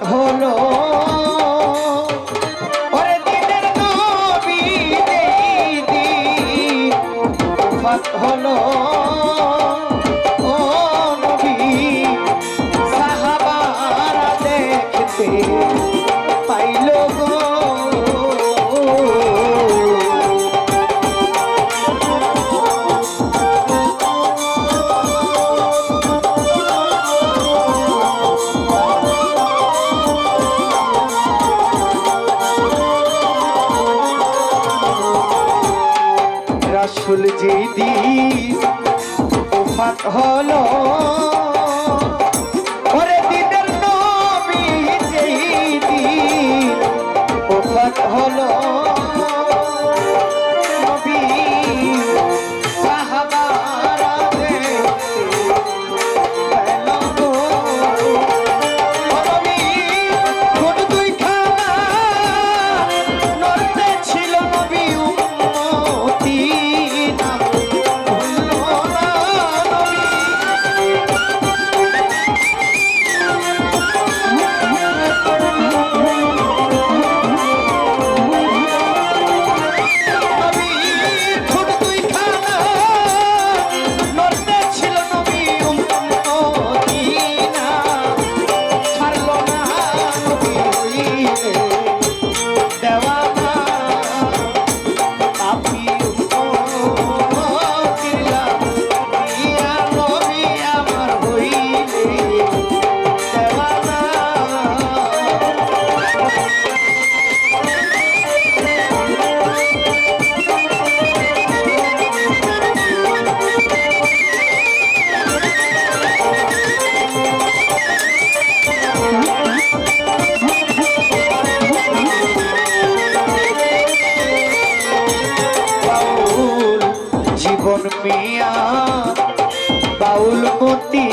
হলো হলো ফুল যে দিস ও উফাত হলো খোকন মিয়া বাউল মতি